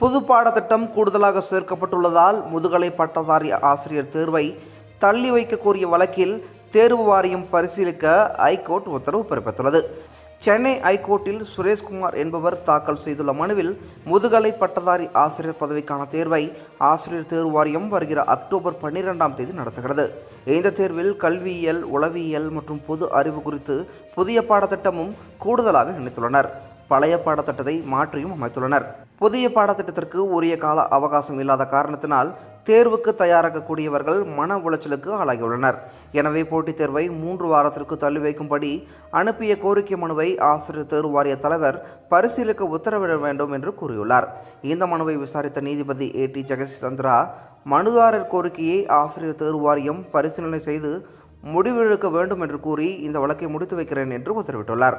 புது பாடத்திட்டம் கூடுதலாக சேர்க்கப்பட்டுள்ளதால் முதுகலை பட்டதாரி ஆசிரியர் தேர்வை தள்ளி வைக்க கோரிய வழக்கில் தேர்வு வாரியம் பரிசீலிக்க ஐகோர்ட் உத்தரவு பிறப்பித்துள்ளது. சென்னை ஐகோர்ட்டில் சுரேஷ்குமார் என்பவர் தாக்கல் செய்துள்ள மனுவில் முதுகலை பட்டதாரி ஆசிரியர் பதவிக்கான தேர்வை ஆசிரியர் தேர்வு வாரியம் வருகிற அக்டோபர் பன்னிரெண்டாம் தேதி நடத்துகிறது. இந்த தேர்வில் கல்வியியல் உளவியல் மற்றும் பொது அறிவு குறித்து புதிய பாடத்திட்டமும் கூடுதலாக இணைத்துள்ளனர். பழைய பாடத்திட்டத்தை மாற்றியும் அமைத்துள்ளனர். புதிய பாடத்திட்டத்திற்கு உரிய கால அவகாசம் இல்லாத காரணத்தினால் தேர்வுக்கு தயாராகக்கூடியவர்கள் மன உளைச்சலுக்கு ஆளாகியுள்ளனர். எனவே போட்டித் தேர்வை மூன்று வாரத்திற்கு தள்ளி வைக்கும்படி அனுப்பிய கோரிக்கை மனுவை ஆசிரியர் தேர்வு வாரிய தலைவர் பரிசீலிக்க உத்தரவிட வேண்டும் என்று கூறியுள்ளார். இந்த மனுவை விசாரித்த நீதிபதி ஏ. டி. ஜெகசந்திரா மனுதாரர் கோரிக்கையை ஆசிரியர் தேர்வு வாரியம் பரிசீலனை செய்து முடிவெடுக்க வேண்டும் என்று கூறி இந்த வழக்கை முடித்து வைக்கிறேன் என்று உத்தரவிட்டுள்ளார்.